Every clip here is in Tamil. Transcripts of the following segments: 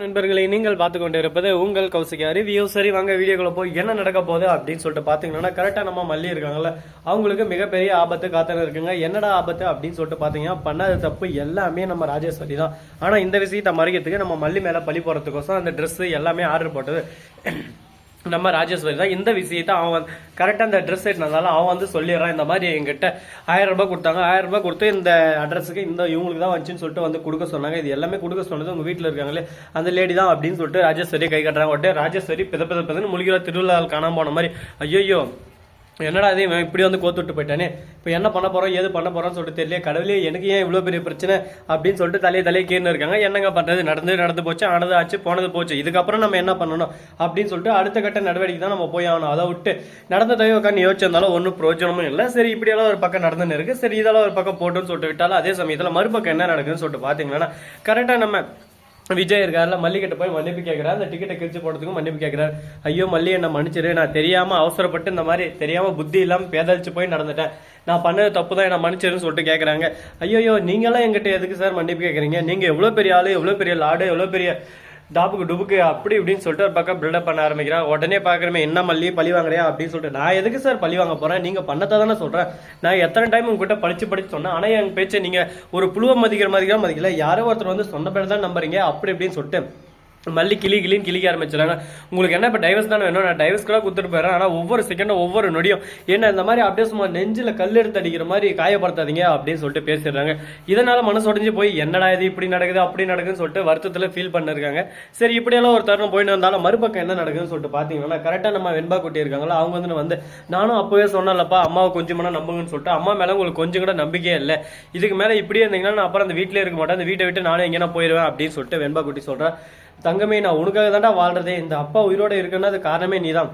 நண்பர்களை நீங்கள் பார்த்து கொண்டு இருப்பது உங்கள் கௌசிகா ரிவ்யூ சரி வாங்க வீடியோக்குள்ள போய் என்ன நடக்க போகுது அப்படின்னு சொல்லிட்டு பாத்தீங்கன்னா கரெக்டா நம்ம மல்லி இருக்காங்கல்ல அவங்களுக்கு மிகப்பெரிய ஆபத்து காத்துன்னு இருக்குங்க. என்னடா ஆபத்து அப்படின்னு சொல்லிட்டு பாத்தீங்கன்னா பண்ணாத தப்பு எல்லாமே நம்ம ராஜேஸ்வரி தான். ஆனா இந்த விஷயத்தை மறைக்கிறதுக்கு நம்ம மல்லி மேல பழி போறதுக்கோசம் அந்த ட்ரெஸ்ஸு எல்லாமே ஆர்டர் போட்டது. நம்ம ராஜேஸ்வரி தான். இந்த விஷயத்தை அவன் கரெக்டாக அந்த ட்ரெஸ் எடுத்தனால அவன் வந்து சொல்லிடுறான். இந்த மாதிரி எங்கிட்ட ஆயிரம் ரூபாய் கொடுத்தாங்க. ஆயிரம் ரூபாய் கொடுத்து இந்த அட்ரஸுக்கு இந்த இவங்களுக்கு தான் வந்துச்சுன்னு சொல்லிட்டு வந்து கொடுக்க சொன்னாங்க. இது எல்லாமே கொடுக்க சொன்னது உங்கள் வீட்டில் இருக்காங்களே அந்த லேடி தான் அப்படின்னு சொல்லிட்டு ராஜேஸ்வரி கை கட்டுறாங்க. உடனே ராஜேஸ்வரி பித பித பிதன்னு முழுகிற திருவிழாவில் காணாம போன மாதிரி ஐயோ என்னடா இது இவன் இப்படி வந்து கோத்துட்டு போயிட்டானே? இப்போ என்ன பண்ண போறோம் ஏது பண்ண போறோம்னு சொல்லிட்டு தெரியல கடவுளே எனக்கு ஏன் இவ்வளோ பெரிய பிரச்சனை அப்படின்னு சொல்லிட்டு தலையை தலையை கீழே இருக்காங்க. என்னங்க பண்ணுறது நடந்து நடந்து போச்சு ஆனது ஆச்சு போனது போச்சு. இதுக்கப்புறம் நம்ம என்ன பண்ணணும் அப்படின்னு சொல்லிட்டு அடுத்த கட்ட நடவடிக்கை தான் நம்ம போய் ஆகணும். அதை விட்டு நடந்த நடந்ததை உட்காந்து யோசிச்சிருந்தாலும் ஒன்றும் பிரயோஜனமும் இல்லை. சரி இப்படியெல்லாம் ஒரு பக்கம் நடந்துன்னு இருக்கு. சரி இதெல்லாம் ஒரு பக்கம் போட்டுன்னு சொல்லிட்டு விட்டாலும் அதே சமயத்தில் மறுபக்கம் என்ன நடக்குதுன்னு சொல்லிட்டு பார்த்தீங்கன்னா கரெக்டாக நம்ம விஜய் இருக்காருல மல்லிகிட்ட போய் மன்னிப்பு கேட்கிறாரு அந்த டிக்கெட்டை கிழிச்சு போடுறதுக்கும் மன்னிப்பு கேட்கிறாரு ஐயோ மல்லி என்ன மன்னிச்சிரு. நான் தெரியாம அவசரப்பட்டு இந்த மாதிரி தெரியாம புத்தி இல்லாம பேதலிச்சு போய் நடந்துட்டேன். நான் பண்ணது தப்பு தான் என்ன மன்னிச்சிருன்னு சொல்லிட்டு கேட்கறாங்க ஐயோ நீங்களாம் எங்கிட்ட எதுக்கு சார் மன்னிப்பு கேட்குறீங்க நீங்க எவ்வளவு பெரிய ஆளு எவ்வளவு பெரிய லாடு எவ்வளவு பெரிய டாப்புக்கு டுபுக்கு அப்படி இப்படின்னு சொல்லிட்டு ஒரு பக்கம் பில்டப் பண்ண ஆரம்பிக்கிறான் உடனே பாக்குறமே என்ன மல்லி பழி வாங்குறியா? அப்படின்னு சொல்லிட்டு நான் எதுக்கு சார் பழி வாங்க போறேன்? நீங்க பண்ணத்தை தானே சொல்றேன். நான் எத்தனை டைம் உங்ககிட்ட படித்து படிச்சு சொன்னேன். ஆனா என் பேச்சை நீங்க ஒரு புழுவை மதிக்கிற மாதிரி மதிக்கல. யாரோ ஒருத்தர் வந்து சொன்ன பேர் தான் நம்புறீங்க. அப்படி இப்படின்னு சொல்லிட்டு மல்லி கிளி கிளின்னு கிளிக்க ஆரம்பிச்சிடுறாங்க. உங்களுக்கு என்ன இப்போ டைவர்ஸ் தானே வேணும்? நான் டைவர்ஸ் கூட கொடுத்துட்டு போயிடுறேன். ஆனால் ஒவ்வொரு செகண்டும் ஒவ்வொரு நொடியும். என்ன இந்த மாதிரி அப்படியே சும்மா நெஞ்சில் கல் எடுத்து அடிக்கிற மாதிரி காயப்படுத்தாதீங்க அப்படின்னு சொல்லிட்டு பேசிடுறாங்க. இதனால மனசு உடஞ்சி போய் என்னடா இது? இப்படி நடக்குது அப்படி நடக்குதுன்னு சொல்லிட்டு வருத்தத்தில் ஃபீல் பண்ணிருக்காங்க. சரி இப்படியெல்லாம் ஒரு தருணம் போயிட்டு வந்தாலும் மறுபக்கம் என்ன நடக்குதுன்னு சொல்லிட்டு பார்த்தீங்கன்னா கரெக்டாக நம்ம வெண்பா குட்டி இருக்காங்களா அவங்க வந்து வந்து நானும் அப்போவே சொன்னலப்பா அம்மாவை கொஞ்சம் மணி நம்புங்கன்னு சொல்லிட்டு அம்மா மேலே உங்களுக்கு கொஞ்சம் கூட நம்பிக்கையே இல்லை. இதுக்கு மேலே இப்படியே இருந்தீங்கன்னா நான் அப்புறம் அந்த வீட்டிலே இருக்க மாட்டேன். அந்த வீட்டை விட்டு நானே எங்கேனா போயிடுவேன் அப்படின்னு சொல்லிட்டு வெண்பா குட்டி சொல்கிறேன் தங்கமே நான் உனக்காக தான்டா வாழ்றதே. இந்த அப்பா உயிரோட இருக்குன்னா அது காரணமே நீதான்.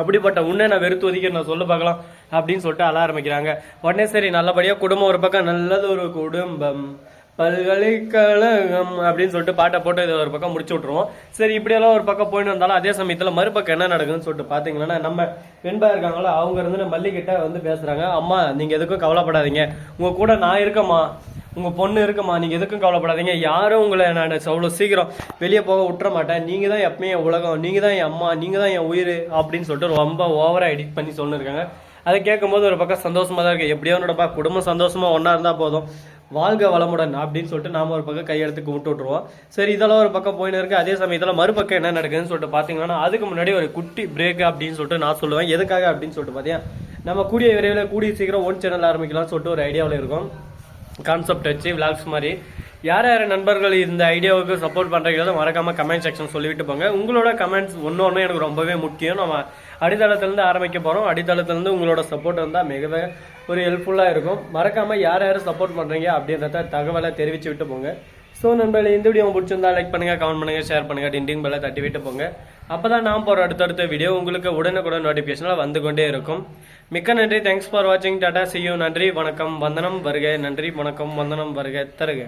அப்படிப்பட்ட உன்னை நான் வெறுத்து ஒதுக்கி நான் சொல்ல பார்க்கலாம் அப்படின்னு சொல்லிட்டு அழ ஆரம்பிக்கிறாங்க. உடனே சரி நல்லபடியா குடும்பம் ஒரு பக்கம் நல்லது ஒரு குடும்பம் பல்கலைக்கழகம் அப்படின்னு சொல்லிட்டு பாட்டை போட்டு இதை ஒரு பக்கம் முடிச்சு விட்டுருவோம். சரி இப்படியெல்லாம் ஒரு பக்கம் போயிட்டு வந்தாலும் அதே சமயத்தில் மறுபக்கம் என்ன நடக்குதுன்னு சொல்லிட்டு பார்த்தீங்கன்னா நம்ம பெண்பா இருக்காங்களோ அவங்க இருந்து மல்லிகிட்ட வந்து பேசுகிறாங்க அம்மா நீங்கள் எதுக்கும் கவலைப்படாதீங்க. உங்கள் கூட நான் இருக்கம்மா. உங்கள் பொண்ணு இருக்குமா? நீங்கள் எதுக்கும் கவலைப்படாதீங்க. யாரும் உங்களை நான் அவ்வளோ சீக்கிரம் வெளியே போக விட்டுற மாட்டேன். நீங்கள் தான் எப்பவுமே என் உலகம். நீங்கள் தான் என் அம்மா. நீங்கள் தான் என் உயிர் அப்படின்னு சொல்லிட்டு ரொம்ப ஓவராக எடிட் பண்ணி சொல்லியிருக்காங்க அதை கேட்கும்போது ஒரு பக்கம் சந்தோஷமாக தான் இருக்குது எப்படியோ என்னோட குடும்பம் சந்தோஷமாக ஒன்றா இருந்தால் போதும். வாழ்க வளமுடன் அப்படின்னு சொல்லிட்டு நாம ஒரு பக்கம் கையெடுத்து கும்பிட்டு விட்டுருவோம். சரி இதெல்லாம் ஒரு பக்கம் போயின்னு இருக்கு. அதே சமயத்தில் மறுபக்கம் என்ன நடக்குதுன்னு சொல்லிட்டு பார்த்தீங்கன்னா அதுக்கு முன்னாடி ஒரு குட்டி பிரேக் அப்படின்னு சொல்லிட்டு நான் சொல்லுவேன். எதுக்காக அப்படின்னு சொல்லிட்டு பார்த்தீங்கன்னா நம்ம கூடிய விரைவில் கூடிய சீக்கிரம் ஓன் சேனல் ஆரம்பிக்கலாம்னு சொல்லிட்டு ஒரு ஐடியாவில் இருக்கும். கான்செப்ட் வச்சு விளாக்ஸ் மாதிரி. யார் யார் நண்பர்கள் இந்த ஐடியாவுக்கு சப்போர்ட் பண்ணுறீங்களோ மறக்காமல் கமெண்ட் செக்ஷன் சொல்லிவிட்டு போங்க. உங்களோட கமெண்ட்ஸ் ஒன்று ஒன்று எனக்கு ரொம்பவே முக்கியம். நம்ம அடித்தளத்துலேருந்து ஆரம்பிக்க போகிறோம் அடித்தளத்துலேருந்து உங்களோட சப்போர்ட் வந்தால் மிகவே ஒரு ஹெல்ப்ஃபுல்லாக இருக்கும். மறக்காமல் யார் யார் சப்போர்ட் பண்ணுறீங்க அப்படின்றத தகவலை தெரிவித்து விட்டு போங்க. ஸோ நண்பர்களே இந்த வீடியோ பிடிச்சிருந்தா லைக் பண்ணுங்க கமெண்ட் பண்ணுங்க ஷேர் பண்ணுங்க டிண்டிங் பெல்லை தட்டி விட்டு போங்க. அப்பதான் நான் போகிற அடுத்தடுத்த வீடியோ உங்களுக்கு உடனுக்குடன் நோட்டிஃபிகேஷனில் வந்து கொண்டே இருக்கும். மிக்க நன்றி தேங்க்ஸ் ஃபார் வாட்சிங் டாடா சியூ நன்றி வணக்கம் வந்தனம் வருக நன்றி வணக்கம் வந்தனம் வருக தருக.